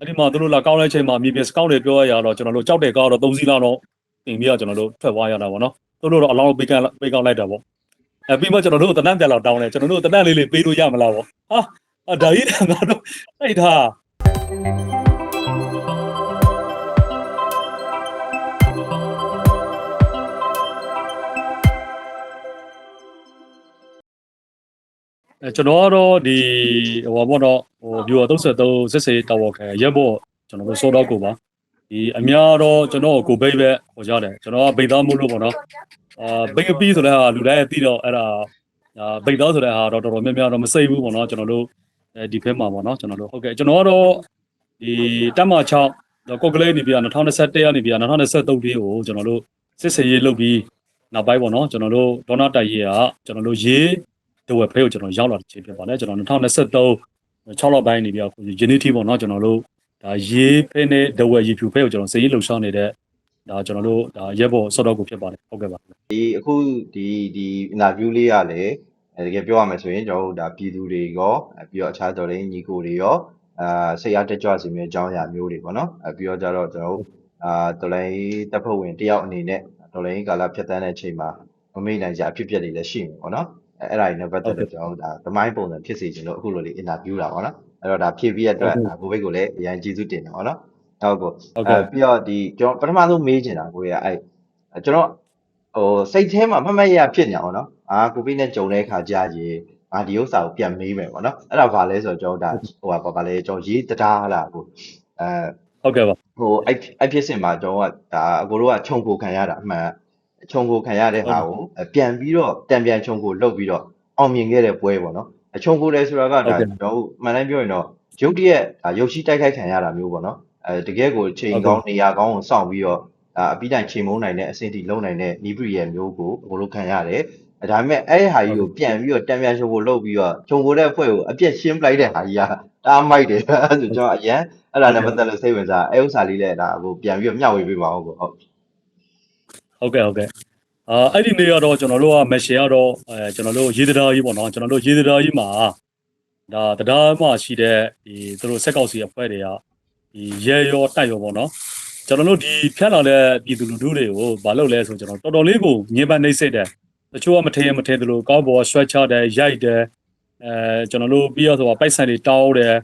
အဲ့ဒီမှာသူတို့လာကောင်းတဲ့အချိန်မှာမြေပြင်စကောက်တွေပြောရရတော့ကျွန်တော်တို့ကြောက်တဲ့ကားတော့3စီးလောက်တော့တင်ပြီးတော့ကျွန်တော်တို့ထွက်သွားရတာပေါ့နော်သူတို့တော့အလောင်းပေးကန်ပေးကောက်လိုက်တာပေါ့အဲပြီးမှကျွန်တော်တို့တနတ်ပြန်လောက်တောင်းတယ်ကျွန်တော်တို့တနတ်လေးလေးပေးလို့ရမလားပေါ့ဟာအဒါကြီးတော့ငါတို့အဲ့ဒါအဲ ကျွန်တော်ကတော့ဒီဟိုဘောတော့ဟိုဘီယို33စစ်စေးတော်ခံရက်ဘော့ကျွန်တော်တို့စောတော့ကိုပါဒီအများတော့ကျွန်တော်ကိုဘိတ်ပဲဟိုကြတယ်ကျွန်တော်ကဘိတ်သားမို့လို့ပေါ့နော်အာဘိတ်ကပီးဆိုတဲ့ဟာလူတိုင်းသိတော့အဲ့ဒါအာဘိတ်သားဆိုတဲ့ဟာတော့တော်တော်များများတော့မစိတ်ဘူးပေါ့နော်ကျွန်တော်တို့အဲဒီဖက်မှာပေါ့နော်ကျွန်တော်တို့ဟုတ်ကဲ့ကျွန်တော်ကတော့ဒီတက်မ6ကော့ကလေးနေပြ2021ရက်နေပြ2023လေးကိုကျွန်တော်တို့စစ်စေးရေးလုပ်ပြီးနောက်ပိုင်းပေါ့နော်ကျွန်တော်တို့ဒေါနာတိုက်ရေးကကျွန်တော်တို့ရေး ဒဝက်ဖေးကိုကျွန်တော်ရောက်လာတဲ့ချိန်ဖြစ်ပါတယ်ကျွန်တော်2023 6လပိုင်းနေပြီးတော့ Unity ပေါ့နော်ကျွန်တော်တို့ဒါရေးဖေးနဲ့ဒဝက်ရေဖြူဖေးကိုကျွန်တော်စည်ရေးလှုပ်ရှားနေတဲ့ဒါကျွန်တော်တို့ဒါရက်ပေါ်ဆော့တော့ကိုဖြစ်ပါတယ်ဟုတ်ကဲ့ပါဒီအခုဒီဒီ interview လေးကလည်းအဲတကယ်ပြောရမယ်ဆိုရင်ကျွန်တော်တို့ဒါပြည်သူတွေရောအဲပြီးတော့အခြားတော်လေးညီကိုတွေရောအာစိတ်အားတက်ကြွစေမယ့်အကြောင်းအရာမျိုးတွေပေါ့နော်အဲပြီးတော့ကြတော့ကျွန်တော်တို့အာတော်လိုင်းတပ်ဖွဲ့ဝင်တယောက်အနေနဲ့တော်လိုင်းကာလဖြတ်တန်းတဲ့အချိန်မှာမမေ့နိုင်ကြအဖြစ်အပျက်တွေလည်းရှိနေပေါ့နော် အဲအဲ့ဒါတွေနဲ့ပတ်သက်လို့ကျွန်တော်တို့ဒါသမိုင်းပုံစံဖြစ်စေချင်လို့အခုလိုလေး interview တာပေါ့နော်အဲ့တော့ဒါဖြည့်ပြီးရတဲ့အတွက်ကိုဘိတ်ကိုလည်းအရင်ကျေးဇူးတင်တယ်ပေါ့နော်ဟုတ်ကောဟုတ်အဲကဲ့ပြီးတော့ဒီကျွန်တော်ပထမဆုံးမေးချင်တာကိုရအဲ့ကျွန်တော်ဟိုစိတ်ထဲမှာမမတ်ရရဖြစ်နေအောင်နော်အာကိုဗစ်နဲ့ကြုံတဲ့အခါကြာရင်ငါဒီဥစ္စာကိုပြန်မေးမယ်ပေါ့နော်အဲ့ဒါဘာလဲဆိုတော့ကျွန်တော်ဒါဟိုပါပါလဲကျွန်တော်ရေးတရားလားကိုအဲဟုတ်ကဲ့ပါဟိုအဲ့အဲ့ဖြစ်စင်မှာကျွန်တော်ကဒါအကိုတို့ကခြုံကိုခံရတာအမှန် ခြုံကိုခံရတဲ့ဟာကိုပြန်ပြီးတော့တံပြန်ခြုံကိုလှုပ်ပြီးတော့အောင်မြင်ခဲ့တဲ့ပွဲပေါ့နော်အခြုံကိုလဲဆိုတာကဒါကျွန်တော်မှန်တိုင်းပြောရင်တော့ရုပ်တရက်ဒါရုပ်ရှိတိုက်ခိုက်ခံရတာမျိုးပေါ့နော်အဲတကယ်ကိုချိန်ကောင်းနေရာကောင်းကိုစောင့်ပြီးတော့ဒါအပိတိုင်ချိန်မုန်းနိုင်တဲ့အဆင့်ထိလုံနိုင်တဲ့နီးပရီရဲ့မျိုးကိုအကိုတို့ခံရတယ်အဲဒါပေမဲ့အဲ့ဒီဟာကြီးကိုပြန်ပြီးတော့တံပြန်ခြုံကိုလှုပ်ပြီးတော့ခြုံကိုတဲ့အဖွဲ့ကိုအပြက်ရှင်းပလိုက်တဲ့ဟာကြီးကတားမိုက်တယ်အဲ့ဒါဆိုကျွန်တော်အရန်အဲ့ဒါနဲ့ပတ်သက်လို့စိတ်ဝင်စားအဲဥစ္စာလေးလည်းဒါအခုပြန်ပြီးတော့မျှဝေပေးပါဦးကိုဟုတ် ဟုတ်ကဲ့ဟုတ်ကဲ့အာအဲ့ဒီနေ့ကတော့ကျွန်တော်တို့ကမက်ရှင်ကတော့အဲကျွန်တော်တို့ရေးတရားကြီးပေါ့နော်ကျွန်တော်တို့ရေးတရားကြီးမှာဒါတရားမှရှိတဲ့ဒီသူတို့စက်ကောက်စီအဖွဲ့တွေကဒီရဲရောတိုက်ရောပေါ့နော်ကျွန်တော်တို့ဒီဖြတ်လာတဲ့ပြည်သူလူထုတွေကိုမလုပ်လဲဆိုကျွန်တော်တော်တော်လေးကိုညင်ပန်းနှိမ့်စစ်တယ်တချို့ကမထင်ရင်မထင်သလိုကောက်ဘောဆွဲချတယ်ရိုက်တယ်အဲကျွန်တော်တို့ပြီးတော့ဆိုတော့ပိုက်ဆံတွေတောင်းတယ်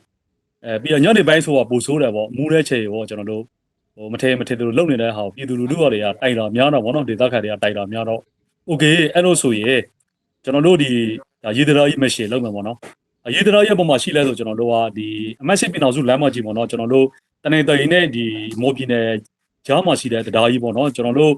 အဲပြီးတော့ညနေပိုင်းဆိုတော့ပူဆိုးတယ်ပေါ့မူးတဲ့ချိန်ပေါ့ကျွန်တော်တို့ ဟိုမထင်မထင်သူတို့လုံနေတဲ့ဟာကိုပြည်သူလူထုကတွေကတိုက်တာများတော့ဗောနော်ဒေသခံတွေကတိုက်တာများတော့ okay အဲ့လိုဆိုရင်ကျွန်တော်တို့ဒီရေဒရာကြီးမရှိလောက်မှာဗောနော်ရေဒရာကြီးအပေါ်မှာရှိလဲဆိုကျွန်တော်တို့ကဒီအမတ်ရှိပြည်တော်စုလမ်းမကြီးဗောနော်ကျွန်တော်တို့တနေတိုင်နဲ့ဒီမိုးပြင်းနဲ့ကြားမှာရှိတဲ့တရားကြီးဗောနော်ကျွန်တော်တို့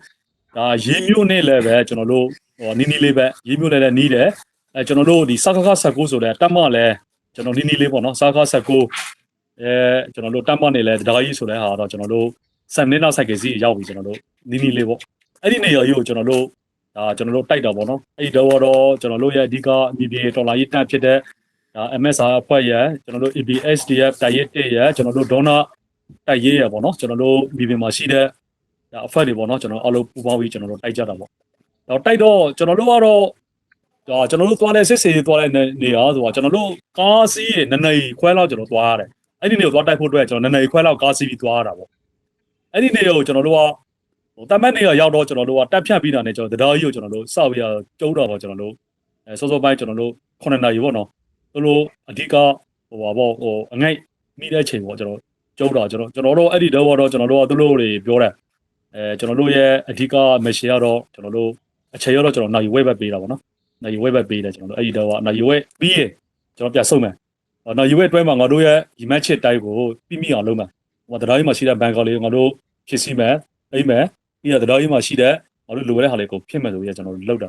ဒါရေမျိုးနဲ့လည်းပဲကျွန်တော်တို့ဟိုနီးနီးလေးပဲရေမျိုးနဲ့လည်းနီးတယ်အဲကျွန်တော်တို့ဒီစကားက19ဆိုတဲ့တက်မလည်းကျွန်တော်နီးနီးလေးပေါ့နော်စကား19 အဲကျွန်တော်တို့တက်မနဲ့လည်းတရားကြီးဆိုတဲ့ဟာတော့ကျွန်တော်တို့ဆန်နေနောက်ဆိုင်ကစီရောက်ပြီကျွန်တော်တို့နီးနီးလေးပေါ့အဲ့ဒီနေရာကြီးကိုကျွန်တော်တို့ဒါကျွန်တော်တို့တိုက်တာပေါ့နော်အဲ့ဒီတော့တော့ကျွန်တော်တို့ရဲ့အဓိကအမီပြေဒေါ်လာကြီးတက်ဖြစ်တဲ့ဒါ MSR အဖွဲ့ရယ်ကျွန်တော်တို့ EBSDF တိုက်ရဲတက်ရယ်ကျွန်တော်တို့ဒေါနာတိုက်ရဲရယ်ပေါ့နော်ကျွန်တော်တို့မြေပြင်မှာရှိတဲ့ဒါအဖွဲ့တွေပေါ့နော်ကျွန်တော်အလုပ်ပူပေါင်းပြီးကျွန်တော်တို့တိုက်ကြတာပေါ့တော့တိုက်တော့ကျွန်တော်တို့ကတော့ဒါကျွန်တော်တို့သွားတဲ့စစ်စေးသွားတဲ့နေရာဆိုတာကျွန်တော်တို့ကားစီးရနနေခွဲလောက်ကျွန်တော်သွားရတယ် အဲ့ဒီနေကိုသွားတိုက်ဖို့အတွက်ကျွန်တော်နနေခွဲလောက်ကားစီးပြီးသွားရတာပေါ့အဲ့ဒီနေရာကိုကျွန်တော်တို့ကဟိုတမတ်နေရာရောက်တော့ကျွန်တော်တို့ကတက်ဖြတ်ပြီးတာနဲ့ကျွန်တော်တရားကြီးကိုကျွန်တော်တို့စပြီးတော့ကျုံးတော့ပေါ့ကျွန်တော်တို့အဲစောစောပိုင်းကျွန်တော်တို့9နာရီပေါ့နော်သူတို့အဓိကဟိုပါပေါ့ဟိုအငိုက်မိတဲ့အချိန်ပေါ့ကျွန်တော်ကျုံးတော့ကျွန်တော်ကျွန်တော်တို့အဲ့ဒီတော့တော့ကျွန်တော်တို့ကသူတို့တွေပြောတယ်အဲကျွန်တော်တို့ရဲ့အဓိကမရှင်ကတော့ကျွန်တော်တို့အချိန်ရတော့ကျွန်တော်နိုင်ဝဲဘက်ပေးတာပေါ့နော်နိုင်ဝဲဘက်ပေးတယ်ကျွန်တော်တို့အဲ့ဒီတော့ကနိုင်ဝဲပြီးရင်ကျွန်တော်ပြဆုံးမယ် နိုင်ဝဲအတွဲမှာငါတို့ရဲ့ရီမတ်ချစ်တိုက်ကိုပြီးမိအောင်လုပ်မယ်ဟိုတရားကြီးမှာရှိတဲ့ဘန်ကောလေးငါတို့ဖြစ်စီမယ်အိမ်မယ်ပြီးတော့တရားကြီးမှာရှိတဲ့ငါတို့လိုရတဲ့ဟာလေးကိုဖြစ်မယ်ဆိုပြီးတော့ကျွန်တော်တို့လောက်တာ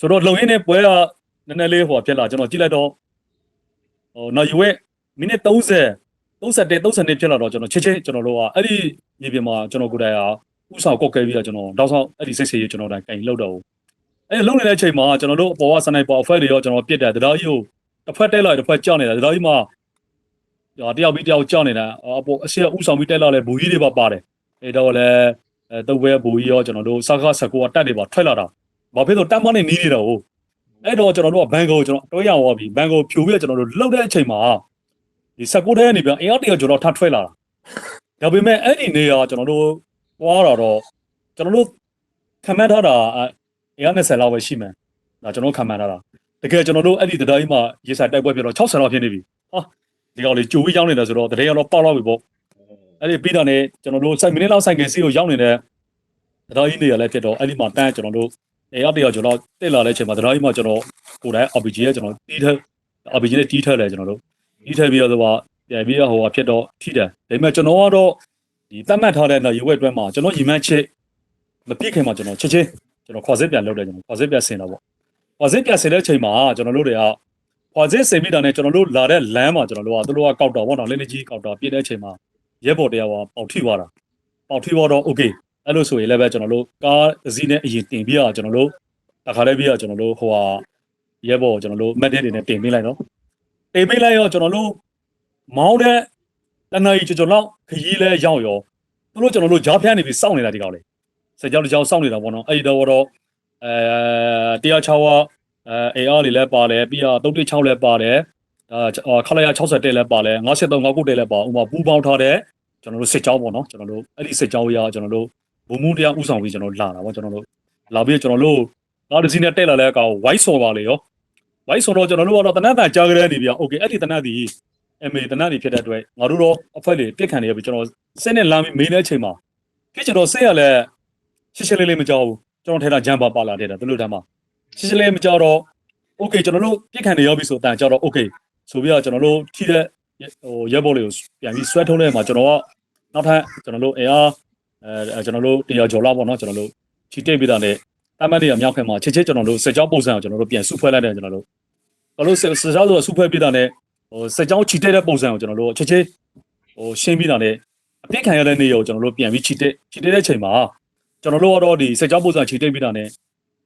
ဆိုတော့လုံရင်းနဲ့ပွဲကနည်းနည်းလေးဟိုဖြစ်လာကျွန်တော်ကြည့်လိုက်တော့ဟိုနော်ယူရဲ့မိနစ်30 31 32ဖြစ်လာတော့ကျွန်တော်ချစ်ချစ်ကျွန်တော်တို့ကအဲ့ဒီမြေပြင်မှာကျွန်တော်ကိုယ်တိုင်ဟာဥဆောင်ကော့ကဲပြီးတော့ကျွန်တော်တောက်ဆောင်အဲ့ဒီစိတ်ဆေးရေးကျွန်တော်တိုင်ကင်လောက်တော့အဲ့လုံနေတဲ့အချိန်မှာကျွန်တော်တို့အပေါ်ကစနိုက်ပါအဖွဲတွေရောကျွန်တော်ပြစ်တယ်တရားကြီးကို တစ်ဖက်တက်လိုက်တစ်ဖက်ကြောက်နေတာတရားကြီးမှာတယောက်ပြီးတယောက်ကြောက်နေတာအပေါ်အစီဥဆောင်ပြီးတက်လာလဲဘူကြီးတွေပါပါတယ်အဲတော့လည်းအဲတုပ်ပဲဘူကြီးရောကျွန်တော်တို့စကား19ကတက်နေပါထွက်လာတာဘာဖြစ်လို့တက်မနဲ့နီးနေတော့အဲ့တော့ကျွန်တော်တို့ကဘန်ကိုကျွန်တော်တွဲရအောင်ပြီဘန်ကိုဖြိုပြီးတော့ကျွန်တော်တို့လှုပ်တဲ့အချိန်မှာဒီ16တဲ့နေပြန်အင်အားတရကျော်တော့ထပ်ထွက်လာတာဒါပေမဲ့အဲ့ဒီနေရာကျွန်တော်တို့ပွားတာတော့ကျွန်တော်တို့ခံမှန်းထားတာအင်အား20လောက်ပဲရှိမယ်ဒါကျွန်တော်ခံမှန်းထားတာ တကယ်ကျွန်တော်တို့အဲ့ဒီတရားကြီးမှာရေဆိုင်တိုက်ပွဲပြတော့60လောက်ဖြစ်နေပြီဟာဒီကောင်လေးကြိုပြီးရောက်နေတယ်ဆိုတော့တရေကတော့ပေါက်တော့ပြီပေါ့အဲ့ဒီပြီးတာနဲ့ကျွန်တော်တို့စိုက်မိနစ်လောက်ဆိုင်ကစီကိုရောက်နေတဲ့တရားကြီးနေရာလည်းဖြစ်တော့အဲ့ဒီမှာတန်းကျွန်တော်တို့အင်အားတရကျော်တော့တက်လာတဲ့အချိန်မှာတရားကြီးမှာကျွန်တော်ကိုယ်တိုင် RPG ရဲ့ကျွန်တော်တီးထက် RPG နဲ့တီးထက်လဲကျွန်တော်တို့ဒီထက်ပြီးတော့ပြန်ပြီးတော့ဟိုဟာဖြစ်တော့ထိတယ်ဒါပေမဲ့ကျွန်တော်ကတော့ဒီတတ်မှတ်ထားတဲ့နောက်ရွက်အတွင်းမှာကျွန်တော်ညီမချစ်မပြည့်ခင်မှာကျွန်တော်ချက်ချင်းကျွန်တော်ခွာစစ်ပြန်လုပ်တယ်ကျွန်တော်ခွာစစ်ပြန်ဆင်တော့ပေါ့ ခွာစစ်ပြန်ဆင်တဲ့အချိန်မှာကျွန်တော်တို့တွေကခွာစစ်ဆင်ပြီးတာနဲ့ကျွန်တော်တို့လာတဲ့လမ်းမှာကျွန်တော်တို့ကသူတို့ကကောက်တော့ပေါ့နော်လက်နေကြီးကောက်တော့ပြည့်တဲ့အချိန်မှာရဲဘော်တရားကပေါက်ထိသွားတာပေါက်ထိသွားတော့ okay အဲ့လိုဆိုရင်လည်းပဲကျွန်တော်တို့ကားတစ်စီးနဲ့အရင်တင်ပြီးတော့ကျွန်တော်တို့တခါတည်းပြီးတော့ကျွန်တော်တို့ဟိုဟာရဲဘော်ကျွန်တော်တို့မက်တဲ့တွေနဲ့တင်ပေးလိုက်နော်တင်ပေးလိုက်ရောကျွန်တော်တို့မောင်းတဲ့တနအီကျွန်တော်လောက်ခရီးလဲရောက်ရောသူတို့ကျွန်တော်တို့ဂျားဖျန်းနေပြီးစောင့်နေတာဒီကောင်လေးစကြောက်တစ်ကြောက်စောင့်နေတာပေါ့နော်အဲ့ဒီတော့တော့အဲ 106ဝအဲ AR လေးလည်းပါတယ်ပြီးတော့316လည်းပါတယ်ဒါခလာရ60တက်လည်းပါတယ်53 59တက်လည်းပါဥမာပူပေါင်းထားတဲ့ကျွန်တော်တို့စစ်ကြောင်းပေါ့နော်ကျွန်တော်တို့အဲ့ဒီစစ်ကြောင်းရကျွန်တော်တို့ဘုံမှုတရားဥဆောင်ပြီးကျွန်တော်လာတာပေါ့ကျွန်တော်တို့လာပြီးကျွန်တော်တို့ကားတစ်စီးနဲ့တက်လာတဲ့အကောင် white ဆော်ပါလေရော ဝိုင်းဆိုတော့ကျွန်တော်တို့ကတော့တနတ်တန်ကြားကြတဲ့နေပြโอเคအဲ့ဒီတနတ်ဒီ MA တနတ်ဒီဖြစ်တဲ့အတွက်ငါတို့တော့အဖွဲ့တွေပြစ်ခံနေရပြီကျွန်တော်စစ်နဲ့လမ်းမေးတဲ့အချိန်မှာဖြစ်ကျွန်တော်စစ်ရလဲရှင်းရှင်းလေးလေးမကြောက်ဘူးကျွန်တော်ထဲတာဂျမ်ပါပါလာတဲ့တာသူတို့တန်းမှာ ရှင်းရှင်းလေးမကြောက်တော့ okay ကျွန်တော်တို့ပြစ်ခံနေရောက်ပြီဆိုအတန်ကြောက်တော့ okay ဆိုပြီးတော့ကျွန်တော်တို့ထိတဲ့ဟိုရက်ဘောလေးကိုပြန်ပြီးဆွဲထုတ်လိုက်မှာကျွန်တော်ကနောက်ထပ်ကျွန်တော်တို့အင်အားအဲကျွန်တော်တို့တရားကြော်လာပေါ့နော်ကျွန်တော်တို့ချီတိတ်ပြီးတာနဲ့တမန်တွေကမြောက်ခင်မှာချက်ချက်ကျွန်တော်တို့စက်ကြောပုံစံကိုကျွန်တော်တို့ပြန်စုဖွဲ့လိုက်တယ်ကျွန်တော်တို့ကျွန်တော်တို့စက်ကြောဆိုတာစုဖွဲ့ပြီးတာနဲ့ဟိုစက်ကြောချီတိတ်တဲ့ပုံစံကိုကျွန်တော်တို့ချက်ချက်ဟိုရှင်းပြီးတာနဲ့အပြစ်ခံရတဲ့နေရာကိုကျွန်တော်တို့ပြန်ပြီးချီတက်ချီတက်တဲ့ချိန်မှာကျွန်တော်တို့ကတော့ဒီစက်ကြောပုံစံချီတက်ပြီးတာနဲ့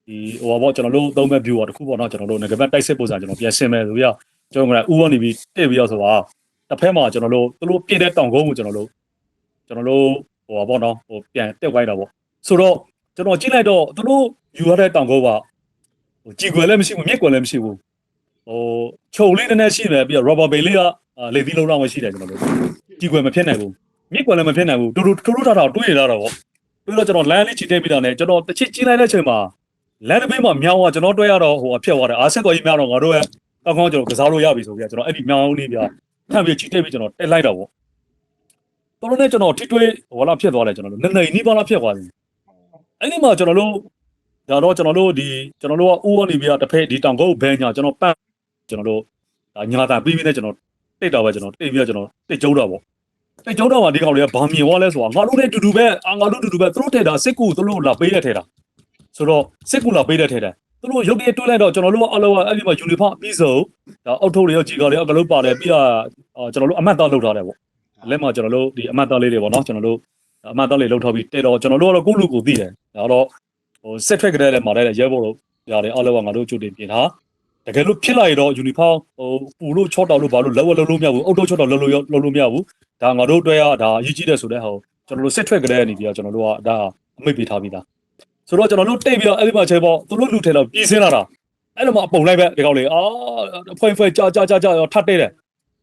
ဒီဟိုပါပေါ့ကျွန်တော်တို့သုံးမဲ့ view อ่ะတခုပေါ့နော်ကျွန်တော်တို့ငကပတ်တိုက်စစ်ပုံစံကျွန်တော်ပြန်ဆင်မယ်ဆိုပြီးတော့ကျွန်တော်ကဥကနေပြီးတက်ပြီးတော့ဆိုတော့တစ်ဖက်မှာကျွန်တော်တို့သူတို့ပြည့်တဲ့တောင်ကုန်းကိုကျွန်တော်တို့ကျွန်တော်တို့ဟိုပါပေါ့နော်ဟိုပြန်တက်ဝိုင်းတာပေါ့ဆိုတော့ကျွန်တော်ကြည့်လိုက်တော့သူတို့ယူရတဲ့တောင်ကုန်းကဟိုကြည်ွယ်လည်းမရှိဘူးမြက်ွယ်လည်းမရှိဘူးဟိုခြုံလေးနည်းနည်းရှိတယ်ပြီးတော့ rubber bay လေးကလေသီးလုံးလောက်မှရှိတယ်ကျွန်တော်တို့ကြည်ွယ်မဖြစ်နိုင်ဘူးမြက်ွယ်လည်းမဖြစ်နိုင်ဘူးတူတူတူတူထားတာတွေးရတာတော့ပြီးတော့ကျွန်တော်လမ်းလေးချီတက်ပြီးတာနဲ့ကျွန်တော်တစ်ချစ်ကြီးလိုက်တဲ့အချိန်မှာ လမ်းတစ်ဘေးမှာမြောင်းကကျွန်တော်တွဲရတော့ဟိုအဖြစ်သွားတယ်အားဆက်တော်ကြီးမြောင်းတော့ငါတို့ရဲ့ကောင်းကောင်းကျွန်တော်ကစားလို့ရပြီဆိုပြီးတော့ကျွန်တော်အဲ့ဒီမြောင်းလေးပြထပ်ပြီးချီတက်ပြီးကျွန်တော်တက်လိုက်တော့ပေါ့တော်တော်နဲ့ကျွန်တော်ထိတွေးဟိုလာဖြစ်သွားတယ်ကျွန်တော်တို့နည်းနည်းနီးပါးလာဖြစ်သွားတယ်အဲ့ဒီမှာကျွန်တော်တို့ဒါတော့ကျွန်တော်တို့ဒီကျွန်တော်တို့ကဦးကနေပြီးတော့တစ်ဖက်ဒီတောင်ကုန်းဘဲညာကျွန်တော်ပတ်ကျွန်တော်တို့ဒါညာတာပြီးပြီးနဲ့ကျွန်တော်တိတ်တော့ပဲကျွန်တော်တိတ်ပြီးတော့ကျွန်တော်တိတ်ကျုံတော့ပေါ့တိတ်ကျုံတော့မှဒီကောင်တွေကဘာမြင်သွားလဲဆိုတာငါတို့နဲ့တူတူပဲအာငါတို့တူတူပဲသူတို့ထဲတာစစ်ကူသူတို့လာပေးတဲ့ထဲတာ ဆိုတော့စစ်ကူလာပေးတဲ့ထဲတာသူတို့ရုပ်တရက်တွေးလိုက်တော့ကျွန်တော်တို့ကအလောအဲ့ဒီမှာယူနီဖောင်းအပြီးဆုံးဒါအောက်ထုတ်တွေရောကြီးကော်တွေရောအကလုံးပါတယ်ပြီးတော့ကျွန်တော်တို့အမတ်သားလုပ်ထားတယ်ပေါ့လက်မှာကျွန်တော်တို့ဒီအမတ်သားလေးတွေပေါ့နော်ကျွန်တော်တို့အမတ်သားလေးလုပ်ထားပြီးတဲ့တော့ကျွန်တော်တို့ကတော့ကိုယ့်လူကိုသိတယ်ဒါတော့ဟိုစစ်ထွက်ကြတဲ့မှာတဲ့ရဲဘော်တို့ရတယ်အလောကငါတို့ကြိုတင်ပြင်ထားတကယ်လို့ဖြစ်လာရတော့ယူနီဖောင်းဟိုပူလို့ချော့တောက်လို့ဘာလို့လက်ဝဲလုံးလို့မရဘူးအုတ်ထုတ်ချော့တောက်လုံးလို့လုံးလို့မရဘူးဒါငါတို့အတွက်ရဒါအရေးကြီးတယ်ဆိုတဲ့ဟိုကျွန်တော်တို့စစ်ထွက်ကြတဲ့နေပြီးတော့ကျွန်တော်တို့ကဒါအမိတ်ပေးထားပြီးသား ဆိုတော့ကျွန်တော်တို့တိတ်ပြီးတော့အဲ့ဒီမှာချေပေါ့သူတို့လူထဲတော့ပြည်စင်းလာတာအဲ့လိုမှအပုံလိုက်ပဲဒီကောင်လေးအာဖွင့်ဖွင့်ကြာကြာကြာကြာရောထပ်တဲတယ်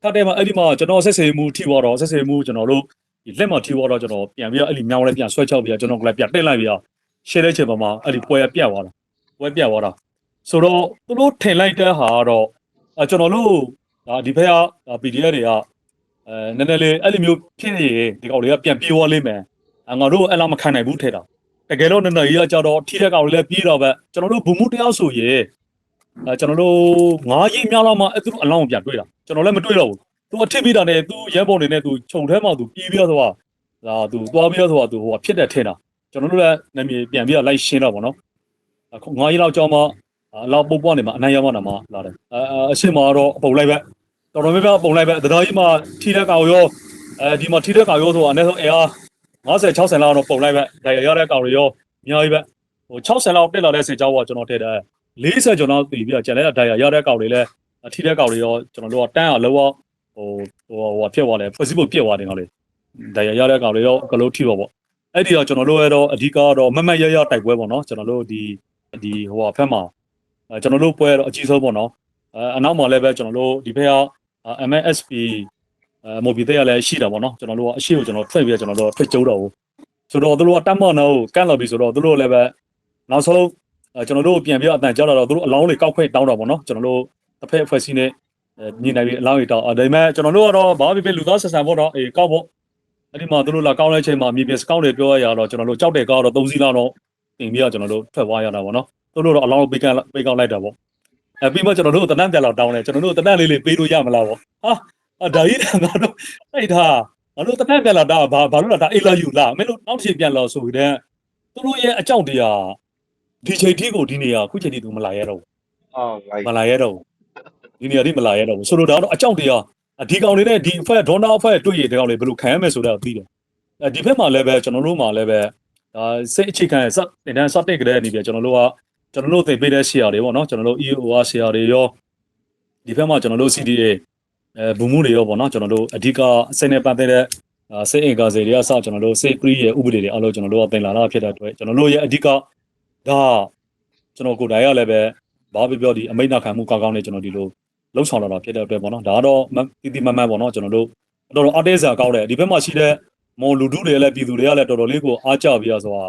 ထပ်တဲမှာအဲ့ဒီမှာကျွန်တော်ဆက်စေမှုထိသွားတော့ဆက်စေမှုကျွန်တော်တို့ဒီလက်မှာထိသွားတော့ကျွန်တော်ပြန်ပြီးတော့အဲ့ဒီမြောင်းလေးပြန်ဆွဲချောက်ပြီးတော့ကျွန်တော်ကလည်းပြန်တက်လိုက်ပြီးတော့ရှယ်တဲ့ချိန်မှာအဲ့ဒီပွဲပြတ်သွားတာပွဲပြတ်သွားတာဆိုတော့သူတို့ထင်လိုက်တဲ့ဟာကတော့အကျွန်တော်တို့ဒါဒီဘက်က PDF တွေကအဲနည်းနည်းလေးအဲ့လိုမျိုးဖြစ်နေရင်ဒီကောင်တွေကပြန်ပြေးသွားလိမ့်မယ်အငါတို့အဲ့လောက်မခံနိုင်ဘူးထဲတာ တကယ်တော့နည်းနည်းကြီးကကြတော့ထိတဲ့ကောင်တွေလည်းပြေးတော့ပဲကျွန်တော်တို့ဘုံမှုတရားဆိုရင်အဲကျွန်တော်တို့ငါးရိပ်များလောက်မှအဲ့သူတို့အလောင်းပြန်တွေ့တာကျွန်တော်လည်းမတွေ့တော့ဘူးသူအထစ်ပြီးတာနဲ့သူရဲပုံတွေနဲ့သူခြုံထဲမှာသူပြေးပြီးတော့ဆိုတာဒါသူသွားပြီးတော့ဆိုတာသူဟိုဖြစ်တဲ့ထင်တာကျွန်တော်တို့လည်းနာမည်ပြန်ပြီးတော့လိုက်ရှင်းတော့ဗောနော်အခုငါးရက်လောက်ကြောင်းမှအလောက်ပုတ်ပွားနေမှာအနိုင်ရမှနာမှာလာတယ်အအအရှင်းမှာတော့အပုံလိုက်ပဲတော်တော်များများပုံလိုက်ပဲတရားကြီးမှာထိတဲ့ကောင်ရောအဲဒီမှာထိတဲ့ကောင်ရောဆိုတာအနည်းဆုံးအင်အား 50 60လောက်တော့ပုံလိုက်ပဲဒါရရတဲ့ကောင်တွေရောအများကြီးပဲဟို60လောက်တက်လာတဲ့စေကြောင်းကကျွန်တော်ထည့်တယ်40ကျော်လောက်တည်ပြီးတော့ကျန်တဲ့ဒါရရတဲ့ကောင်တွေလည်းထိတဲ့ကောင်တွေရောကျွန်တော်တို့ကတန်းအောင်လောဟိုဟိုဟိုဖြစ်သွားတယ်ဖွဲ့စည်းဖို့ပြည့်သွားတယ်ကောင်လေးဒါရရတဲ့ကောင်တွေရောကလို့ထိပါပေါ့အဲ့ဒီတော့ကျွန်တော်တို့ရဲ့တော့အဓိကတော့မမတ်ရရတိုက်ပွဲပေါ့နော်ကျွန်တော်တို့ဒီဒီဟိုဟာဖက်မှာအဲကျွန်တော်တို့ပွဲတော့အကြီးဆုံးပေါ့နော်အဲအနောက်မှာလည်းပဲကျွန်တော်တို့ဒီဘက်က MSP အဲမော်ဘီတဲ့ကလည်းရှိတာပေါ့နော်ကျွန်တော်တို့ကအရှိကိုကျွန်တော်ထွက်ပြီးတော့ကျွန်တော်တို့ထွက်ကျုံတော့ဘူးဆိုတော့သူတို့ကတတ်မော့နော်ကိုကန့်လာပြီဆိုတော့သူတို့လည်းပဲနောက်ဆုံးအဲကျွန်တော်တို့ပြန်ပြီးတော့အတန်ကြောက်လာတော့သူတို့အလောင်းတွေကောက်ခွင့်တောင်းတာပေါ့နော်ကျွန်တော်တို့တစ်ဖက်အဖွဲ့အစည်းနဲ့အဲညီနိုင်ပြီးအလောင်းတွေတောင်းအဲဒါပေမဲ့ကျွန်တော်တို့ကတော့ဘာဖြစ်ဖြစ်လူသားဆက်ဆံဖို့တော့အေးကောက်ဖို့အဲ့ဒီမှာသူတို့လာကောက်လိုက်ချိန်မှာမြေပြင်စကောက်တွေပြောရရတော့ကျွန်တော်တို့ကြောက်တဲ့ကောက်တော့၃စီးလောက်တော့တင်ပြီးတော့ကျွန်တော်တို့ထွက်သွားရတာပေါ့နော်သူတို့တော့အလောင်းပေးကန့်ပေးကောက်လိုက်တာပေါ့အဲပြီးမှကျွန်တော်တို့တနတ်ပြန်လောက်တောင်းတယ်ကျွန်တော်တို့တနတ်လေးလေးပေးလို့ရမလားပေါ့ဟာ အဒါကြီးကငါတို့အဲ့ဒါငါတို့တနတ်ပြန်လောက်တာဘာဘာလို့လဲဒါအေးလာယူလားမင်းတို့နောက်တစ်ချိန်ပြန်လောက်ဆိုတဲ့သူတို့ရဲ့အကြောက်တရားဒီချိန်ထိကိုဒီနေရာခုချိန်ထိသူမလာရတော့ဘူးအော် right မလာရတော့ဘူးဒီနေရာထိမလာရတော့ဘူးဆိုတော့ဒါကတော့အကြောက်တရားအဒီကောင်လေးနဲ့ဒီအဖွဲ့ဒေါနာအဖွဲ့တွေ့ရတဲ့ကောင်လေးဘယ်လိုခံရမယ်ဆိုတော့သိတယ်အဲဒီဘက်မှာလည်းပဲကျွန်တော်တို့မှာလည်းပဲဒါစိတ်အခြေခံစတင်တန်းစတဲ့ကြတဲ့အနေပြကျွန်တော်တို့ကကျွန်တော်တို့သိပေးတဲ့ share တွေပေါ့နော်ကျွန်တော်တို့ EOR share တွေရောဒီဘက်မှာကျွန်တော်တို့ CDA အဲဘုံမှုတွေရောပေါ့နော်ကျွန်တော်တို့အဓိကစိတ်နဲ့ပတ်သက်တဲ့အာစိတ်အင်္ဂါစေတွေကစကျွန်တော်တို့စိတ်ကရီးရဲ့ဥပဒေတွေအလုပ်ကျွန်တော်တို့ကသင်လာတာဖြစ်တဲ့အတွက်ကျွန်တော်တို့ရဲ့အဓိကဒါကျွန်တော်ကိုယ်တိုင်ကလည်းပဲဘာပြောပြောဒီအမိတ်နာခံမှုကောင်းကောင်းနဲ့ကျွန်တော်ဒီလိုလှုပ်ဆောင်လာတာဖြစ်တဲ့အတွက်ပေါ့နော်ဒါကတော့တီတီမတ်မတ်ပေါ့နော်ကျွန်တော်တို့တော်တော်အတေးစာကောင်းတယ်ဒီဘက်မှာရှိတဲ့မော်လူထုတွေလည်းပြည်သူတွေကလည်းတော်တော်လေးကိုအားကြပြီးတော့ဆိုတာ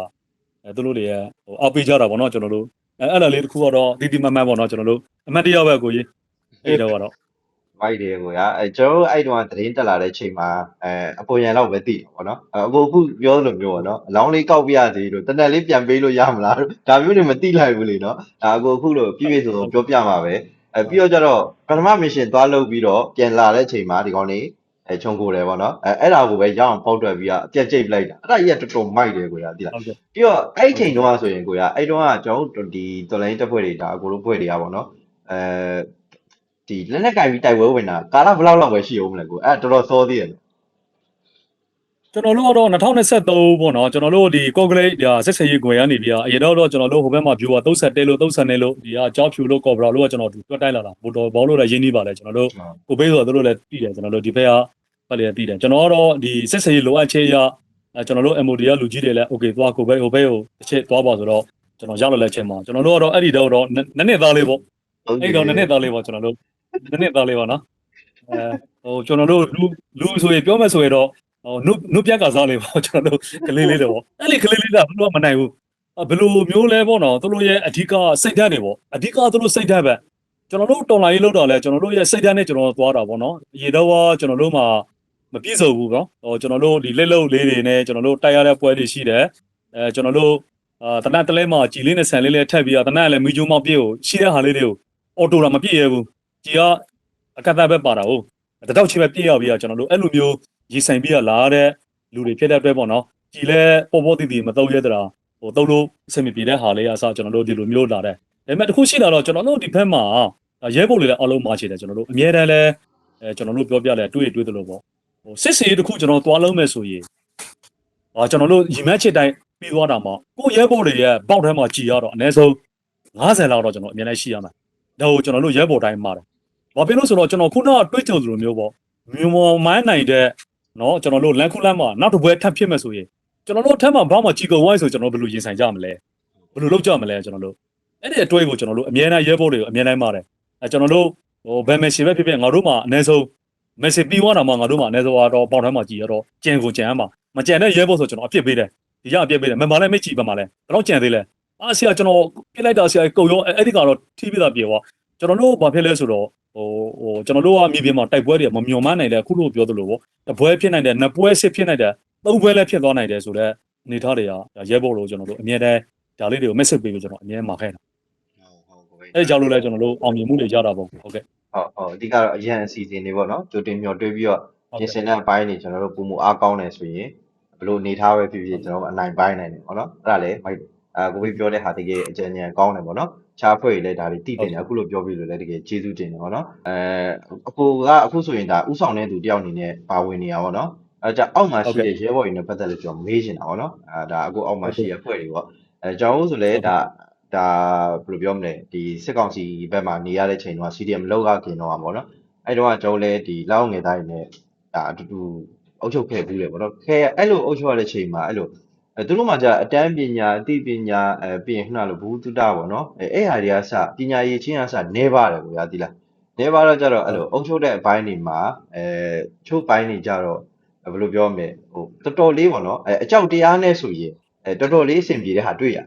အဲသူတို့တွေရဲ့ဟိုအားပေးကြတာပေါ့နော်ကျွန်တော်တို့အဲအဲ့ဒါလေးတစ်ခုကတော့တီတီမတ်မတ်ပေါ့နော်ကျွန်တော်တို့အမှတ်တရပဲကိုကြီးအဲ့တော့ကတော့ မိုက်တယ်ကိုရအဲကျွန်တော်တို့အဲ့တုန်းကသတင်းတက်လာတဲ့ချိန်မှာအဲအပေါ်ရန်တော့ပဲသိတယ်ပေါ့နော်အဲအခုအခုပြောသလိုမျိုးပေါ့နော်အလောင်းလေးကောက်ပြရသေးလို့တနက်လေးပြန်ပေးလို့ရမလားဒါမျိုးတွေမသိလိုက်ဘူးလေနော်ဒါအခုအခုလို့ပြည့်ပြည့်စုံစုံပြောပြမှာပဲအဲပြီးတော့ကျတော့ပထမမစ်ရှင်သွားလုပ်ပြီးတော့ပြန်လာတဲ့ချိန်မှာဒီကောင်လေးအဲခြုံကိုတယ်ပေါ့နော်အဲအဲ့ဒါကိုပဲရအောင်ပေါက်တွက်ပြီးတော့အပြက်ကျိတ်လိုက်တာအဲ့ဒါကြီးကတော်တော်မိုက်တယ်ကိုရသိလားဟုတ်ကဲ့ပြီးတော့အဲ့ဒီချိန်တုန်းကဆိုရင်ကိုရအဲ့တုန်းကကျွန်တော်တို့ဒီတော်လိုင်းတက်ဖွဲ့တွေဒါအကိုလိုဖွဲ့တွေကပေါ့နော်အဲ ဒီလက်နဲ့ကင်ပြီးတိုက်ပွဲဝင်တာကာလဘယ်လောက်လောက်ပဲရှိအောင်မလဲကိုအဲ့တော်တော်စောသေးတယ်ကျွန်တော်တို့ကတော့2023ပေါ့နော်ကျွန်တော်တို့ဒီကော့ဂရိတ်ဒါဆက်ဆယ်ရေးကွယ်ရနေပြီအရင်တော့ကျွန်တော်တို့ဟိုဘက်မှာ view က31လို့32လို့ဒီကကြောက်ဖြူလို့ကော့ဘရာလို့ကကျွန်တော်တို့တွက်တိုက်လာတာဘောတော်ဘောလို့လည်းရင်းနှီးပါလေကျွန်တော်တို့ကိုပေးဆိုတော့တို့လည်းတည်တယ်ကျွန်တော်တို့ဒီဘက်ကပတ်လည်းတည်တယ်ကျွန်တော်ကတော့ဒီဆက်ဆယ်ရေးလိုအပ်ချက်ရအဲကျွန်တော်တို့ MOD ကလူကြီးတွေလည်း okay သွားကိုပဲဟိုဘက်ကိုတစ်ချက်သွားပါဆိုတော့ကျွန်တော်ရောက်လာလက်ချက်မှာကျွန်တော်တို့ကတော့အဲ့ဒီတော့တော့နည်းနည်းသားလေးပေါ့အဲ့တော့နည်းနည်းသားလေးပေါ့ကျွန်တော်တို့ နည်းနည်းသားလေးပေါ့နော်အဲဟိုကျွန်တော်တို့လူလူဆိုရင်ပြောမယ်ဆိုရင်တော့ဟိုနုနုပြက်ကစားလေးပေါ့ကျွန်တော်တို့ကလေးလေးတွေပေါ့အဲ့ဒီကလေးလေးကဘယ်လိုမှမနိုင်ဘူးဘယ်လိုမျိုးလဲပေါ့နော်သူတို့ရဲ့အဓိကစိတ်ဓာတ်တွေပေါ့အဓိကသူတို့စိတ်ဓာတ်ပဲကျွန်တော်တို့တော်လိုင်းရေးလောက်တော့လဲကျွန်တော်တို့ရဲ့စိတ်ဓာတ်နဲ့ကျွန်တော်တို့သွားတာပေါ့နော်ရေတော့ကကျွန်တော်တို့မှာမပြည့်စုံဘူးနော်ဟိုကျွန်တော်တို့ဒီလက်လုံလေးတွေနဲ့ကျွန်တော်တို့တိုက်ရတဲ့ပွဲတွေရှိတယ်အဲကျွန်တော်တို့အာတနတ်တလဲမှာကြည်လေးနဲ့ဆန်လေးလေးထက်ပြီးတော့တနတ်လည်းမီဂျိုမောက်ပြည့်ကိုရှိတဲ့ဟာလေးတွေကိုအော်တိုတာမပြည့်ရဘူး ကြည်ကအကန့်အသတ်ပဲပါတာဟုတ်တတောက်ချပဲပြည့်ရပြီးတော့ကျွန်တော်တို့အဲ့လိုမျိုးရေဆိုင်ပြီးတော့လာတဲ့လူတွေဖြစ်တဲ့အတွက်ပေါ့နော်ကြည်လဲပေါ်ပေါ်တည်တည်မတော့ရဲတရာဟိုတုံးလို့အဆင်မပြေတဲ့ဟာလေးအစားကျွန်တော်တို့ဒီလိုမျိုးလာတဲ့ဒါပေမဲ့တခုရှိလာတော့ကျွန်တော်တို့ဒီဘက်မှာဒါရဲဘုတ်လေးလည်းအလုံးမာချေတယ်ကျွန်တော်တို့အများတန်းလဲအဲကျွန်တော်တို့ပြောပြလဲတွေ့တွေ့သလိုပေါ့ဟိုစစ်စီတစ်ခုကျွန်တော်သွားလုံးမယ်ဆိုရင်အာကျွန်တော်တို့ရီမက်ချစ်တိုင်းပြီးသွားတာမှာကိုရဲဘုတ်တွေရဲ့ပေါက်ထဲမှာကြည်ရတော့အနည်းဆုံး90လောက်တော့ကျွန်တော်အများနဲ့ရှိရမှာဒါကိုကျွန်တော်တို့ရဲဘုတ်တိုင်းမှာတယ် ဘာဖြစ်လို့ဆိုတော့ကျွန်တော်ခုနကတွေ့ကြုံသလိုမျိုးပေါ့မြို့မော်မိုင်းနိုင်တဲ့နော်ကျွန်တော်တို့လန်ခုလန်မှာနောက်တစ်ပွဲထပ်ဖြစ်မယ်ဆိုရင်ကျွန်တော်တို့အထက်မှာဘာမှကြည်ကုန်ဝိုင်းဆိုကျွန်တော်ဘယ်လိုရင်ဆိုင်ကြမလဲဘယ်လိုလုပ်ကြမလဲကျွန်တော်တို့အဲ့ဒီအတွဲကိုကျွန်တော်တို့အများနဲ့ရဲဘုတ်တွေကိုအများတိုင်းမှာတယ်အဲကျွန်တော်တို့ဟိုဘယ်မက်ဆီပဲဖြစ်ဖြစ်ငါတို့မှာအနည်းဆုံးမက်ဆီပြီးသွားတာမှငါတို့မှာအနည်းဆုံးတော့ပေါင်ထဲမှာကြည်ရတော့ကြံကိုကြံရမှာမကြံတဲ့ရဲဘော်ဆိုကျွန်တော်အပြစ်ပေးတယ်ဒီရအပြစ်ပေးတယ်မမလည်းမကြည့်ပါမလဲဘယ်တော့ကြံသေးလဲအားဆရာကျွန်တော်ပြစ်လိုက်တာဆရာကုံရောအဲ့ဒီကတော့ထိပြတာပြေသွားကျွန်တော်တို့ဘာဖြစ်လဲဆိုတော့ ဟိုဟိုကျွန်တော်တို့ကမြေပြင်မှာတိုက်ပွဲတွေမမျော်မှန်းနိုင်တဲ့အခုလို့ပြောသလိုပေါ့တပွဲဖြစ်နိုင်တယ်နှစ်ပွဲစစ်ဖြစ်နိုင်တယ်သုံးပွဲလည်းဖြစ်သွားနိုင်တယ်ဆိုတော့အနေထားတွေကရဲဘော်လို့ကျွန်တော်တို့အမြဲတမ်းဒါလေးတွေကို message ပေးလို့ကျွန်တော်အမြဲမှာခဲ့တာဟုတ်ဟုတ်ကိုပဲအဲကြောင့်လို့လဲကျွန်တော်တို့အောင်မြင်မှုတွေရတာပေါ့ဟုတ်ကဲ့ဟုတ်ဟုတ်အဓိကတော့အရန်အစီအစဉ်တွေပေါ့နော်ကြိုတင်မျှော်တွေးပြီးတော့ပြင်ဆင်တဲ့အပိုင်းတွေကျွန်တော်တို့ပုံမအားကောင်းတယ်ဆိုရင်ဘလို့အနေထားပဲဖြစ်ဖြစ်ကျွန်တော်တို့အနိုင်ပိုင်းနိုင်တယ်ပေါ့နော်အဲ့ဒါလည်းမိုက်အာကိုပြီးပြောတဲ့ဟာတကယ်အကြံဉာဏ်ကောင်းတယ်ပေါ့နော် ခြားဖွဲ့တွေလည်းဒါတွေတိတင်တယ်အခုလိုပြောပြီးလို့လည်းတကယ်ကျေးဇူးတင်တယ်ပေါ့နော်အဲအကိုကအခုဆိုရင်ဒါဥဆောင်တဲ့သူတယောက်အနေနဲ့ပါဝင်နေရပါပေါ့နော်အဲကြအောက်မှာရှိတဲ့ရဲဘော်တွေနဲ့ပတ်သက်လို့ကျွန်တော်မေးချင်တာပေါ့နော်အဲဒါအခုအောက်မှာရှိရဖွဲ့တွေပေါ့အဲကျွန်တော်တို့ဆိုလည်းဒါဒါဘယ်လိုပြောမလဲဒီစစ်ကောင်စီဘက်မှာနေရတဲ့ချိန်တော့ CDM လောက်ကခင်တော့ပါပေါ့နော်အဲ့တော့ကျွန်တော်လည်းဒီလောက်ငယ်သားတွေနဲ့ဒါအတူတူအုပ်ချုပ်ခဲ့ဘူးလေပေါ့နော်ခဲအဲ့လိုအုပ်ချုပ်ရတဲ့ချိန်မှာအဲ့လို အဲသူတို့မှじゃအတန်းပညာအသိပညာအဲပြီးရင်ခုနလိုဘူးတုတပေါ့နော်အဲအဲ့ဟာတွေကစပညာရေးချင်းအစနေပါတယ်ကိုရသီလားနေပါတော့ကြတော့အဲ့လိုအုပ်ချုပ်တဲ့အပိုင်းတွေမှာအဲချုပ်ပိုင်းတွေကြတော့ဘယ်လိုပြောမလဲဟိုတော်တော်လေးပေါ့နော်အဲအကြောက်တရားနဲ့ဆိုရင်အဲတော်တော်လေးအဆင်ပြေတဲ့ဟာတွေ့ရ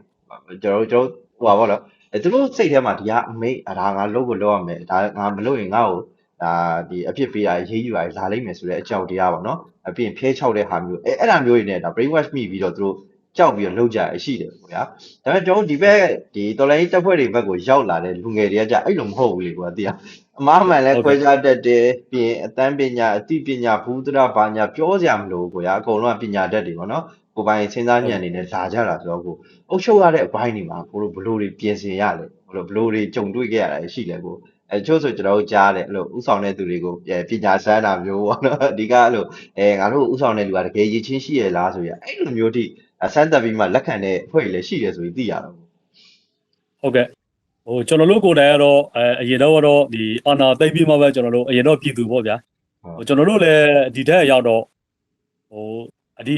ကျွန်တော်တို့ကျွန်တော်ဟိုပါဘောနော်အဲသူတို့စိတ်ထဲမှာဒီကအမိတ်အဒါငါလုပ်ကိုလုပ်ရမယ်ဒါငါမလုပ်ရင်ငါ့ကို ဒါဒီအဖြစ်ပေးတာရေးယူတာလာလိမ့်မယ်ဆိုတဲ့အကြောက်တရားပေါ့နော်အပြင်ဖဲချောက်တဲ့ဟာမျိုးအဲအဲ့ဒါမျိုးတွေနဲ့ဒါ brain wash မိပြီးတော့သူတို့ကြောက်ပြီးတော့လှုပ်ကြရရှိတယ်ပေါ့ဗျာဒါပေမဲ့ကျွန်တော်တို့ဒီဘက်ဒီတော်လိုင်းတက်ဖွဲ့တွေဘက်ကိုရောက်လာတဲ့လူငယ်တွေကကြအဲ့လိုမဟုတ်ဘူးလေကွာသိရအမားမှန်လဲခွဲခြားတတ်တယ်ပြီးရင်အတန်းပညာအသိပညာဘူးသရဘာညာပြောစရာမလိုဘူးကွာအကုန်လုံးကပညာတတ်တယ်ပေါ့နော်ကိုယ်ပိုင်စဉ်းစားဉာဏ်နေနဲ့လာကြတာဆိုတော့ကိုအုပ်ချုပ်ရတဲ့အပိုင်းတွေမှာကိုလိုဘလို့တွေပြင်ဆင်ရလဲဘလို့ဘလို့တွေကြုံတွေ့ခဲ့ရတာရှိလဲကို အဲချို့ဆိုကျွန်တော်တို့ကြားတယ်အဲ့လိုဥဆောင်တဲ့သူတွေကိုပညာစမ်းတာမျိုးပေါ့နော်အဓိကအဲ့လိုအဲငါတို့ဥဆောင်တဲ့လူကတကယ်ရည်ချင်းရှိရလားဆိုရအဲ့လိုမျိုးထိဆန်းသက်ပြီးမှလက်ခံတဲ့အဖွဲ့တွေလည်းရှိတယ်ဆိုပြီးသိရတော့ဟုတ်ကဲ့ဟိုကျွန်တော်တို့ကိုယ်တိုင်ကတော့အဲအရင်တော့ကတော့ဒီအာနာသိမ့်ပြီးမှပဲကျွန်တော်တို့အရင်တော့ပြည်သူပေါ့ဗျာဟိုကျွန်တော်တို့လည်းဒီထက်ရောက်တော့ဟိုအဒီ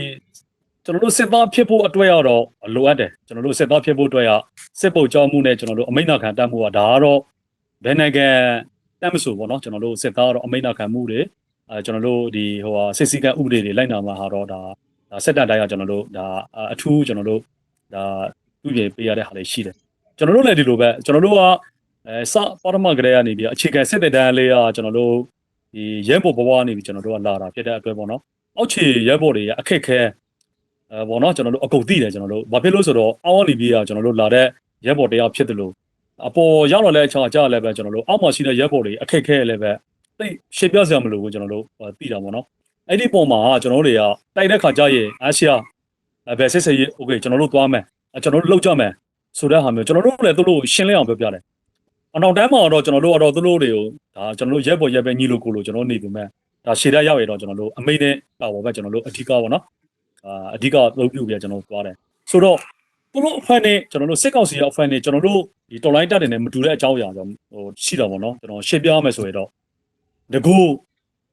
ကျွန်တော်တို့စစ်သားဖြစ်ဖို့အတွက်ရောက်တော့လိုအပ်တယ်ကျွန်တော်တို့စစ်သားဖြစ်ဖို့အတွက်ရစစ်ပုတ်ကြောင်းမှုနဲ့ကျွန်တော်တို့အမိန့်နာခံတတ်မှုကဒါကတော့ ဘယ်နိုင်ငံတတ်မဆိုပေါ့နော်ကျွန်တော်တို့စစ်သားကတော့အမိန့်နာခံမှုတွေအဲကျွန်တော်တို့ဒီဟိုဟာစစ်စည်းကမ်းဥပဒေတွေလိုက်နာမှာဟာတော့ဒါဒါစစ်တပ်တိုင်းကကျွန်တော်တို့ဒါအထူးကျွန်တော်တို့ဒါပြုပြင်ပေးရတဲ့ဟာတွေရှိတယ်ကျွန်တော်တို့လည်းဒီလိုပဲကျွန်တော်တို့ကအဲစပါရမကလေးကနေပြီးအခြေခံစစ်တဲ့တန်းလေးကကျွန်တော်တို့ဒီရဲဘော်ဘဝကနေပြီးကျွန်တော်တို့ကလာတာဖြစ်တဲ့အတွက်ပေါ့နော်အောက်ခြေရဲဘော်တွေအခက်ခဲအဲပေါ့နော်ကျွန်တော်တို့အကုန်သိတယ်ကျွန်တော်တို့ဘာဖြစ်လို့ဆိုတော့အောက်ကနေပြီးကကျွန်တော်တို့လာတဲ့ရဲဘော်တရားဖြစ်တယ်လို့ အပေါ်ရောက်လာတဲ့အချိန်အကြာလည်းပဲကျွန်တော်တို့အောက်မှာရှိတဲ့ရက်ပေါ်တွေအခက်ခဲလည်းပဲသိရှေ့ပြစရာမလိုဘူးကျွန်တော်တို့သိတာပေါ့နော်အဲ့ဒီပုံမှာကျွန်တော်တို့တွေကတိုက်တဲ့ခါကျရင်အာရှဘယ်ဆက်ဆက်ရေး okay ကျွန်တော်တို့သွားမယ်ကျွန်တော်တို့လောက်ကြမယ်ဆိုတဲ့ဟာမျိုးကျွန်တော်တို့လည်းသူတို့ရှင်းလင်းအောင်ပြောပြတယ်အနောက်တန်းမှာတော့ကျွန်တော်တို့ကတော့သူတို့တွေကိုဒါကျွန်တော်တို့ရက်ပေါ်ရက်ပဲညီလို့ကိုလို့ကျွန်တော်နေပြီမဲ့ဒါရှေ့တက်ရောက်ရတော့ကျွန်တော်တို့အမိနဲ့တာပေါ်ပဲကျွန်တော်တို့အဓိကပေါ့နော်အာအဓိကသုံးပြုပြကျွန်တော်တို့သွားတယ်ဆိုတော့ သူတို့အဖွဲ့နဲ့ကျွန်တော်တို့စစ်ကောက်စီရဲ့အဖွဲ့နဲ့ကျွန်တော်တို့ဒီတော်လိုင်းတက်တယ်နဲ့မတူတဲ့အကြောင်းအရာကြောင့်ဟိုရှိတာပေါ့နော်။ကျွန်တော်ရှင်းပြရမယ်ဆိုရင်တော့တကူ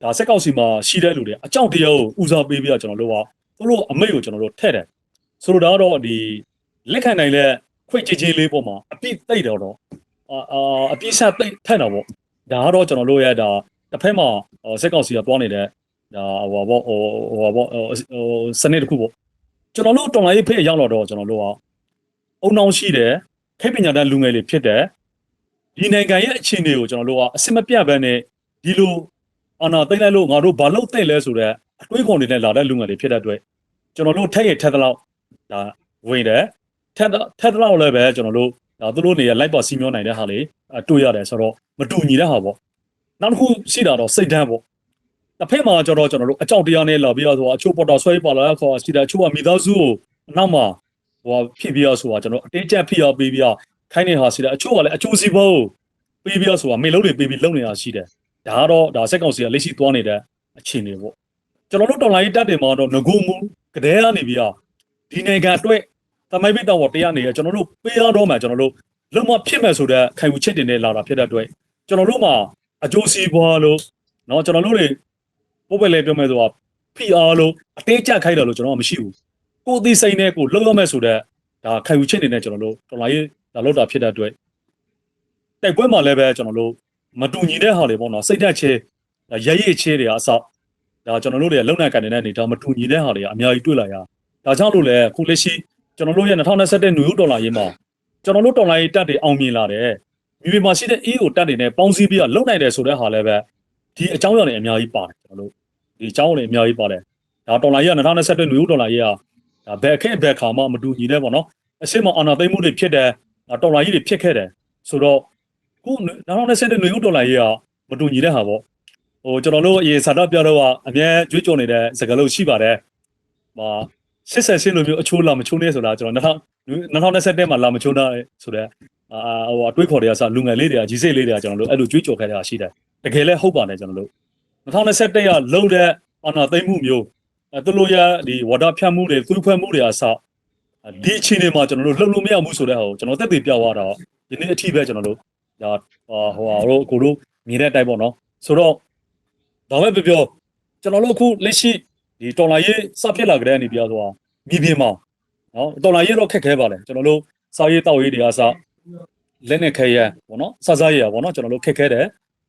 ဒါစစ်ကောက်စီမှာရှိတဲ့လူတွေအကြောင်းတရားကိုဦးစားပေးပြီးတော့ကျွန်တော်တို့ကသူတို့အမိတ်ကိုကျွန်တော်တို့ထည့်တယ်။ဆိုတော့ဒါကတော့ဒီလက်ခံနိုင်တဲ့ခွေကြီးကြီးလေးပေါ်မှာအပြစ်သိတော့တော့အာအာအပြစ်ဆက်သိထက်တော့ပေါ့ဒါကတော့ကျွန်တော်တို့ရဲ့ဒါတစ်ဖက်မှာစက်ကောင်စီကတွားနေတဲ့ဒါဟိုဘောဟိုဟိုဘောဟိုစနစ်တစ်ခုပေါ့ ကျွန်တော်တို့တော်လိုင်းဖေးရောက်တော့ကျွန်တော်တို့ကအုံနောင်ရှိတယ်ခိပညာတတ်လူငယ်တွေဖြစ်တယ်ဒီနိုင်ငံရဲ့အခြေအနေကိုကျွန်တော်တို့ကအစမပြတ်ဘဲနဲ့ဒီလိုအာနာသိမ့်လိုက်လို့ငါတို့ဘာလို့သိမ့်လဲဆိုတော့အတွေးခေါ်နေတဲ့လာတဲ့လူငယ်တွေဖြစ်တဲ့အတွက်ကျွန်တော်တို့ထက်ရထက်သလောက်ဒါဝင်တယ်ထက်ထက်တော့လည်းပဲကျွန်တော်တို့ဒါသူတို့နေရလိုက်ပါစီမျောနိုင်တဲ့ဟာလေးတွေ့ရတယ်ဆိုတော့မတူညီတဲ့ဟာပေါ့နောက်တစ်ခုရှိတာတော့စိတ်ဓာတ်ပေါ့ တစ်ဖက်မှာကျတော့ကျွန်တော်တို့အကြောက်တရားနဲ့လာပြီးတော့အချို့ပေါ်တော့ဆွဲပါလာခေါ်ရှိတယ်အချို့ကမိသားစုကိုနောက်မှာဟိုဖြစ်ပြီးတော့ဆိုတာကျွန်တော်အတင်းကျပ်ဖြစ်အောင်ပြီးပြီးတော့ခိုင်းနေဟာရှိတယ်အချို့ကလည်းအချို့စီဘောပြီးပြီးတော့ဆိုတာမိလုံးတွေပြီးပြီးလုံနေတာရှိတယ်ဒါကတော့ဒါစက်ကောင်စီကလက်ရှိသွားနေတဲ့အခြေအနေပေါ့ကျွန်တော်တို့တော်လိုင်းတက်တယ်မှာတော့ငကိုမူကတဲ့ကနေပြီးတော့ဒီနိုင်ငံအတွက် တမိုင်းပိတောင်ပေါ်တရားနေရကျွန်တော်တို့ပေးရတော့မှကျွန်တော်တို့လုံးဝဖြစ်မဲ့ဆိုတဲ့ခိုင်ဝချက်တင်နေလာတာဖြစ်တဲ့အတွက်ကျွန်တော်တို့မှာအကျိုးစီးပွားလို့เนาะကျွန်တော်တို့တွေ ပုတ်ပဲလေပြောမယ်ဆိုတော့ PR လို့အသေးချခိုင်းတယ်လို့ကျွန်တော်မရှိဘူးကိုယ်အသေးစိတ်နဲ့ကိုလုံးဝမဲ့ဆိုတဲ့ဒါခိုင်ဝချက်နေနဲ့ကျွန်တော်တို့တော်လာရေးဒါလောက်တာဖြစ်တဲ့အတွက်တိုက်ပွဲမှာလည်းပဲကျွန်တော်တို့မတူညီတဲ့ဟာတွေပေါ့နော်စိတ်ဓာတ်ချဲဒါရရချဲတွေအဆောက်ဒါကျွန်တော်တို့တွေလုံနိုင်ကန်နေတဲ့အနေဒါမတူညီတဲ့ဟာတွေကအများကြီးတွေ့လာရဒါကြောင့်လို့လည်းခုလက်ရှိကျွန်တော်တို့ရဲ့2021နယူးဒေါ်လာရေးမှာကျွန်တော်တို့ဒေါ်လာရေးတက်တွေအောင်မြင်လာတယ်။မြေပြင်မှာရှိတဲ့ EU တက်တွေနဲ့ပေါင်းစည်းပြီးတော့လုံနိုင်တယ်ဆိုတဲ့ဟာလည်းပဲ ဒီအကြောင်းအရာတွေအများကြီးပါတယ်ကျွန်တော်တို့ဒီအကြောင်းအရာတွေအများကြီးပါတယ်။ဒါဒေါ်လာရေးက2021နယူးဒေါ်လာရေးကဒါဘယ်အခက်ဘယ်ခါမှမတူညီတဲ့ပေါ့နော်။အစစ်မအာဏာသိမ်းမှုတွေဖြစ်တယ်။ဒေါ်လာရေးတွေဖြစ်ခဲ့တယ်ဆိုတော့ခု2021နယူးဒေါ်လာရေးကမတူညီတဲ့ဟာပေါ့။ဟိုကျွန်တော်တို့အရင်စာတော့ပြောတော့ကအများကြွေးကြော်နေတဲ့စကားလုံးရှိပါတယ်။ဟာစစ်ဆက်ရှင်းလိုမျိုးအချိုးလာမချိုးနေဆိုတာကျွန်တော်2021မှာလာမချိုးတာဆိုတော့ အာဟိုအတွေးခေါ်တွေကစလူငယ်လေးတွေကကြီးစိတ်လေးတွေကကျွန်တော်တို့အဲ့လိုကြွေးကြော်ခဲ့တာရှိတယ်တကယ်လဲဟုတ်ပါတယ်ကျွန်တော်တို့2021ကလုံးတဲ့အာနာသိမ့်မှုမျိုးအဲသူတို့ရဒီဝါဒဖြတ်မှုတွေသွေးခွဲမှုတွေအစဒီအချိန်တွေမှာကျွန်တော်တို့လှုပ်လို့မရဘူးဆိုတဲ့ဟာကိုကျွန်တော်သက်သေပြသွားတာဒီနေ့အထိပဲကျွန်တော်တို့ဒါဟိုဟာတို့ကိုတို့မြင်တဲ့အတိုင်းပေါ့နော်ဆိုတော့ဒါပဲပြောပြောကျွန်တော်တို့အခုလက်ရှိဒီတော်လာရေးစဖြစ်လာကြတဲ့အနေပြသွားမြေပြင်မှာနော်တော်လာရေးတော့ခက်ခဲပါလေကျွန်တော်တို့စာရေးတောက်ရေးတွေကစ လက်နဲ့ခဲရပေါ့နော်စစရေးရပေါ့နော်ကျွန်တော်တို့ခက်ခဲတယ်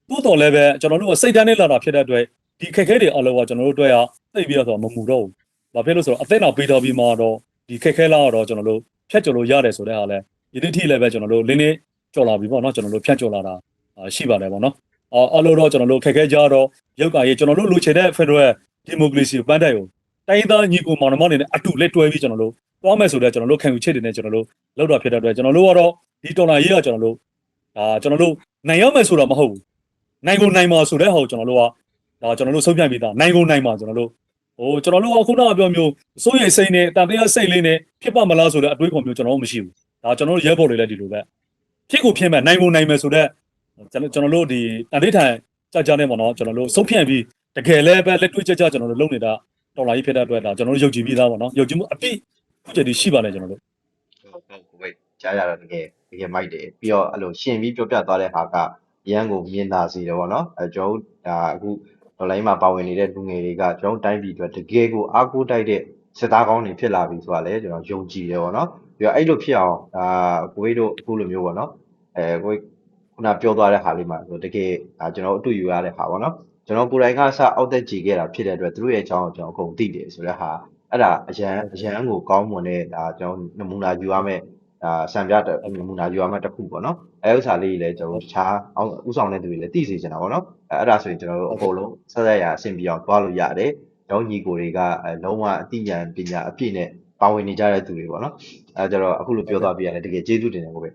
တိုးတော်လည်းပဲကျွန်တော်တို့ကစိတ်တန်းနဲ့လာတာဖြစ်တဲ့အတွက်ဒီခက်ခဲတွေအလုံးကကျွန်တော်တို့တွေ့ရသိပြီးတော့မမူတော့ဘူးဘာဖြစ်လို့ဆိုတော့အသက်တော်ပေးတော်ပြီးမှတော့ဒီခက်ခဲလာတော့ကျွန်တော်တို့ဖြတ်ကျော်လို့ရတယ်ဆိုတဲ့ဟာလဲဒီနေ့ထိလည်းပဲကျွန်တော်တို့လင်းနေကျော်လာပြီပေါ့နော်ကျွန်တော်တို့ဖြတ်ကျော်လာတာရှိပါတယ်ပေါ့နော်အော်အလုံးတော့ကျွန်တော်တို့ခက်ခဲကြတော့ရုပ်ကရေးကျွန်တော်တို့လူချေတဲ့ Federal Democracy ပန်းတိုင်ကိုတိုင်းသားညီကိုမောင်နှမတွေနဲ့အတူလက်တွဲပြီးကျွန်တော်တို့သွားမယ်ဆိုတော့ကျွန်တော်တို့ခံယူချက်တွေနဲ့ကျွန်တော်တို့လောက်တာဖြစ်တဲ့အတွက်ကျွန်တော်တို့ကတော့ ဒီတော်လာရေးကကျွန်တော်တို့ဒါကျွန်တော်တို့နိုင်ရမယ်ဆိုတာမဟုတ်ဘူးနိုင်ကိုနိုင်မှာဆိုတဲ့ဟာကိုကျွန်တော်တို့ကဒါကျွန်တော်တို့ဆုံးဖြတ်ပြီးသားနိုင်ကိုနိုင်မှာကျွန်တော်တို့ဟိုကျွန်တော်တို့ကခုနကပြောမျိုးစိုးရိမ်စိတ်နဲ့တန်တရားစိတ်လေးနဲ့ဖြစ်ပါမလားဆိုတဲ့အတွေးခေါ်မျိုးကျွန်တော်တို့မရှိဘူးဒါကျွန်တော်တို့ရဲဘော်တွေလည်းဒီလိုပဲဖြစ်ကိုဖြစ်မဲ့နိုင်ကိုနိုင်မယ်ဆိုတဲ့ကျွန်တော်ကျွန်တော်တို့ဒီတန်တိထိုင်ကြကြနေပေါ့နော်ကျွန်တော်တို့ဆုံးဖြတ်ပြီးတကယ်လည်းပဲလက်တွေ့ကြကြကျွန်တော်တို့လုပ်နေတာတော်လာကြီးဖြစ်တဲ့အတွက်ဒါကျွန်တော်တို့ယုံကြည်ပြီးသားပေါ့နော်ယုံကြည်မှုအပြည့်ခုချက်ဒီရှိပါတယ်ကျွန်တော်တို့ဟုတ်ဟုတ်ကိုပဲကြားရတော့တကယ် တကယ်မိုက်တယ်ပြီးတော့အဲ့လိုရှင်ပြီးပြောပြသွားတဲ့ဟာကရန်ကိုမြင်သာစေတယ်ဗောနော်အဲကျွန်တော်တို့ဒါအခုဒေါ်လာမှာပါဝင်နေတဲ့လူငယ်တွေကကျွန်တော်တိုင်းပြည်အတွက်တကယ်ကိုအားကိုးတိုက်တဲ့စစ်သားကောင်းတွေဖြစ်လာပြီဆိုတာလည်းကျွန်တော်ယုံကြည်တယ်ဗောနော်ပြီးတော့အဲ့လိုဖြစ်အောင်ဒါကိုဝေးတို့အခုလိုမျိုးဗောနော်အဲကိုဝေးခုနပြောသွားတဲ့ဟာလေးမှာဆိုတကယ်ဒါကျွန်တော်အတူယူရတဲ့ဟာဗောနော်ကျွန်တော်ကိုယ်တိုင်ကစအောက်သက်ကြည့်ခဲ့တာဖြစ်တဲ့အတွက်သူတို့ရဲ့အကြောင်းကိုကျွန်တော်အကုန်သိတယ်ဆိုတဲ့ဟာအဲ့ဒါအရန်အရန်ကိုကောင်းမွန်တဲ့ဒါကျွန်တော်နမူနာယူရမယ့် ဒါစံပြတဲ့နမူနာယူရမယ့်တစ်ခုပေါ့နော်အဲဥစ္စာလေးကြီးလည်းကျွန်တော်တို့တခြားအောင်ဥဆောင်တဲ့သူတွေလည်းသိစေချင်တာပေါ့နော်အဲအဲ့ဒါဆိုရင်ကျွန်တော်တို့အကုန်လုံးဆက်ဆက်ရအဆင်ပြေအောင်သွားလို့ရတယ်ကျောင်းညီကိုတွေကအဲလုံးဝအသိဉာဏ်ပညာအပြည့်နဲ့ပါဝင်နေကြတဲ့သူတွေပေါ့နော်အဲကြတော့အခုလိုပြောသွားပြရတယ်တကယ်ကျေးဇူးတင်တယ်ကိုပဲ